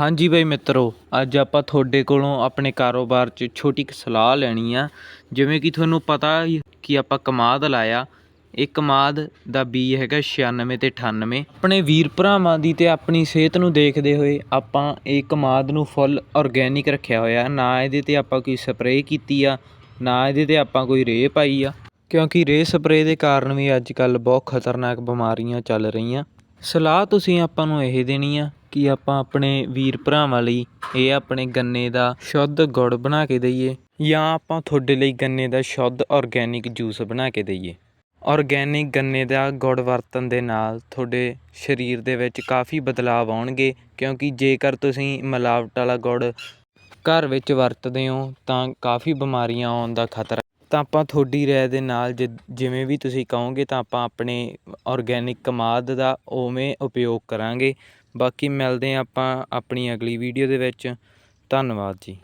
ਹਾਂਜੀ ਬਈ ਮਿੱਤਰੋ, ਅੱਜ ਆਪਾਂ ਤੁਹਾਡੇ ਕੋਲੋਂ ਆਪਣੇ ਕਾਰੋਬਾਰ 'ਚ ਛੋਟੀ ਕੁ ਸਲਾਹ ਲੈਣੀ ਆ। ਜਿਵੇਂ ਕਿ ਤੁਹਾਨੂੰ ਪਤਾ ਕਿ ਆਪਾਂ ਕਮਾਦ ਲਾਇਆ। ਇਹ ਕਮਾਦ ਦਾ ਬੀ ਹੈਗਾ 96 ਤੇ 98 ਆਪਣੇ ਵੀਰ ਭਰਾਵਾਂ ਦੀ ਤੇ ਆਪਣੀ ਸਿਹਤ ਨੂੰ ਦੇਖਦੇ ਹੋਏ ਆਪਾਂ ਇਹ ਕਮਾਦ ਨੂੰ ਫੁੱਲ ਆਰਗੇਨਿਕ ਰੱਖਿਆ ਹੋਇਆ। ਨਾ ਇਹਦੇ ਤੇ ਆਪਾਂ ਕੋਈ ਸਪਰੇਅ ਕੀਤੀ ਆ, ਨਾ ਇਹਦੇ ਤੇ ਆਪਾਂ ਕੋਈ ਰੇਹ ਪਾਈ ਆ। ਕਿਉਂਕਿ ਰੇਹ ਸਪਰੇਅ ਦੇ ਕਾਰਨ ਵੀ ਅੱਜ ਕੱਲ੍ਹ ਬਹੁਤ ਖਤਰਨਾਕ ਬਿਮਾਰੀਆਂ ਚੱਲ ਰਹੀਆਂ। ਸਲਾਹ ਤੁਸੀਂ ਆਪਾਂ ਨੂੰ ਇਹ ਦੇਣੀ ਆ ਕਿ ਆਪਾਂ ਆਪਣੇ ਵੀਰ ਭਰਾਵਾਂ ਲਈ ਇਹ ਆਪਣੇ ਗੰਨੇ ਦਾ ਸ਼ੁੱਧ ਗੁੜ ਬਣਾ ਕੇ ਦਈਏ ਜਾਂ ਆਪਾਂ ਤੁਹਾਡੇ ਲਈ ਗੰਨੇ ਦਾ ਸ਼ੁੱਧ ਔਰਗੈਨਿਕ ਜੂਸ ਬਣਾ ਕੇ ਦਈਏ। ਔਰਗੈਨਿਕ ਗੰਨੇ ਦਾ ਗੁੜ ਵਰਤਣ ਦੇ ਨਾਲ ਤੁਹਾਡੇ ਸਰੀਰ ਦੇ ਵਿੱਚ ਕਾਫੀ ਬਦਲਾਵ ਆਉਣਗੇ ਕਿਉਂਕਿ ਜੇਕਰ ਤੁਸੀਂ ਮਿਲਾਵਟ ਵਾਲਾ ਗੁੜ ਘਰ ਵਿੱਚ ਵਰਤਦੇ ਹੋ ਤਾਂ ਕਾਫੀ ਬਿਮਾਰੀਆਂ ਆਉਣ ਦਾ ਖਤਰਾ ਤਾਂ ਆਪਾਂ ਤੁਹਾਡੀ ਰਾਏ ਦੇ ਨਾਲ ਜਿ- ਜਿਵੇਂ ਵੀ ਤੁਸੀਂ ਕਹੋਗੇ ਤਾਂ ਆਪਾਂ ਆਪਣੇ ਔਰਗੈਨਿਕ ਕਮਾਦ ਦਾ ਉਵੇਂ ਉਪਯੋਗ ਕਰਾਂਗੇ। ਬਾਕੀ ਮਿਲਦੇ ਹਾਂ ਆਪਾਂ ਆਪਣੀ ਅਗਲੀ ਵੀਡੀਓ ਦੇ ਵਿੱਚ। ਧੰਨਵਾਦ ਜੀ।